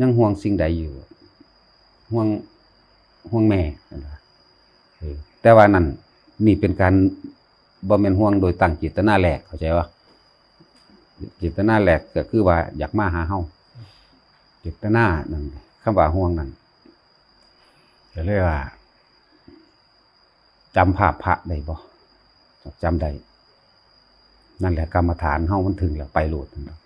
ยังห่วงสิ่งใดอยู่ ห่วงห่วงแม่แต่ว่านั่นนี่เป็นการบ่แม่นห่วงโดยตั้งเจตนาแหลกเข้าใจว่าเจตนาแหลกก็คือว่าอยากมาหาเฮาเจตนานั่นคำว่าห่วงนั่นก็เรียกว่าจำภาพพระได้บ่จำได้นั่นแหละกรรมฐานเฮามันถึงแล้วไปโลดนั่นล่ะ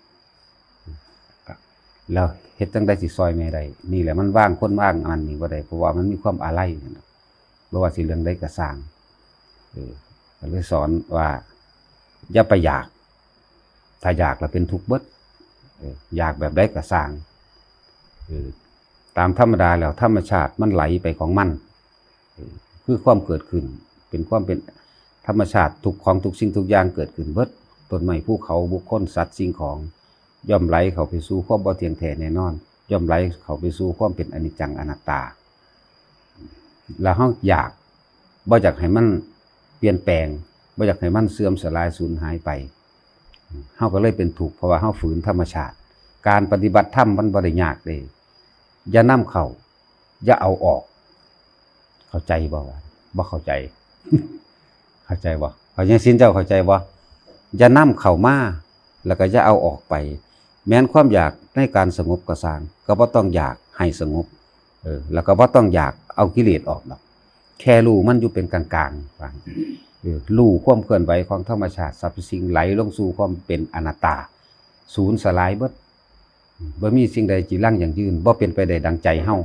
แล้วเฮ็ดจังได๋สิซอยแม่ได้นี่แหละมันว่างคนว่างอันนี้บ่ได้เพราะว่ามันมีความอาลัยนั่นน่ะบ่ว่าสิเรื่องใดก็สร้างเออก็เลยสอนว่า อย่าไปอยาก ถ้าอยากแล้วเป็นทุกข์เบิดอยากแบบใดก็สร้างเออตามธรรมดาแล้วธรรมชาติมันไหลไปของมันคือความเกิดขึ้น เป็นความเป็นธรรมชาติทุกของทุกสิ่งทุกอย่างเกิดขึ้นเบิดต้นไม้ภูเขาบุคคลสัตว์สิ่งของ ย่อมไหลเขาไปสู่ความบ่เที่ยงแท้แน่นอน ย่อมไหลเขาไปสู่ความเป็นอนิจจังอนัตตา แล้วเฮาอยากบ่อยากให้มันเปลี่ยนแปลงบ่อยากให้มันเสื่อมสลายสูญหายไปเฮาก็เลยเป็นทุกเพราะว่าเฮาฝืนธรรมชาติ การปฏิบัติธรรมมันบ่ได้ยากเลยอย่านํเข้าอย่าเอาออก เข้าใจบ่วะบ่เข้าใจ เข้าใจบ่เขายังสินเจ้าเข้าใจบ่อย่านํเข้ามาแล้วก็จะเอาออกไป แม้นความอยากในการสงบกระสร้างก็บ่ต้องอยากให้สงบเออแล้วก็บ่ต้องอยากเอากิเลสออกดอก แค่รู้มันอยู่เป็นกลางๆว่าเออรู้ความเคลื่อนไหวของธรรมชาติสรรพสิ่งไหลลงสู่ความเป็นอนัตตา ศูนย์สลายเบิดบ่มีสิ่งใดจีรังอย่างยืนบ่เป็นไปได้ดังใจเฮา